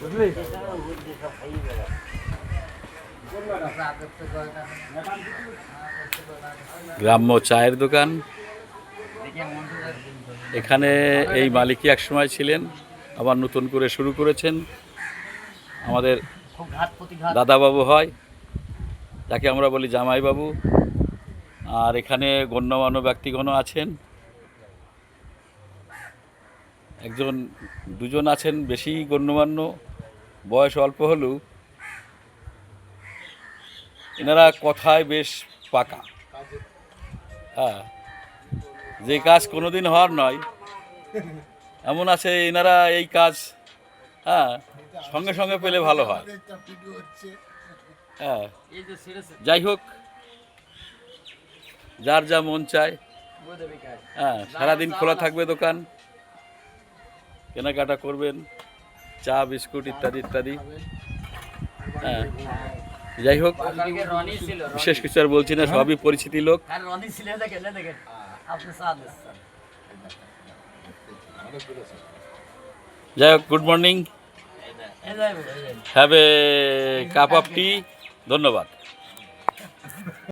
বুঝলি? গ্রাম্য চায়ের দোকান। এখানে এই মালিকই এক সময় ছিলেন, আবার নতুন করে শুরু করেছেন। আমাদের দাদাবাবু হয়, যাকে আমরা বলি জামাইবাবু। আর এখানে গণ্যমান্য ব্যক্তিগণ আছেন। একজন, দুজন আছেন বেশি গণ্যমান্য, বয়স অল্প হলেও এনারা কথায় বেশ পাকা। হ্যাঁ যে কাজ কোনোদিন হওয়ার নয়, এমন আছে এনারা এই কাজ হ্যাঁ সঙ্গে সঙ্গে পেলে ভালো হয়। হ্যাঁ যাই হোক, যার যা মন চায় হ্যাঁ সারাদিন খোলা থাকবে দোকান। কেনাকাটা করবেন চা বিস্কুট ইত্যাদি ইত্যাদি। হ্যাঁ। যাই হোক। বিশেষ কিছু আর বলছি না সবই পরিচিতি লোক। হ্যাঁ যাই হোক good morning. Have a cup of tea ধন্যবাদ।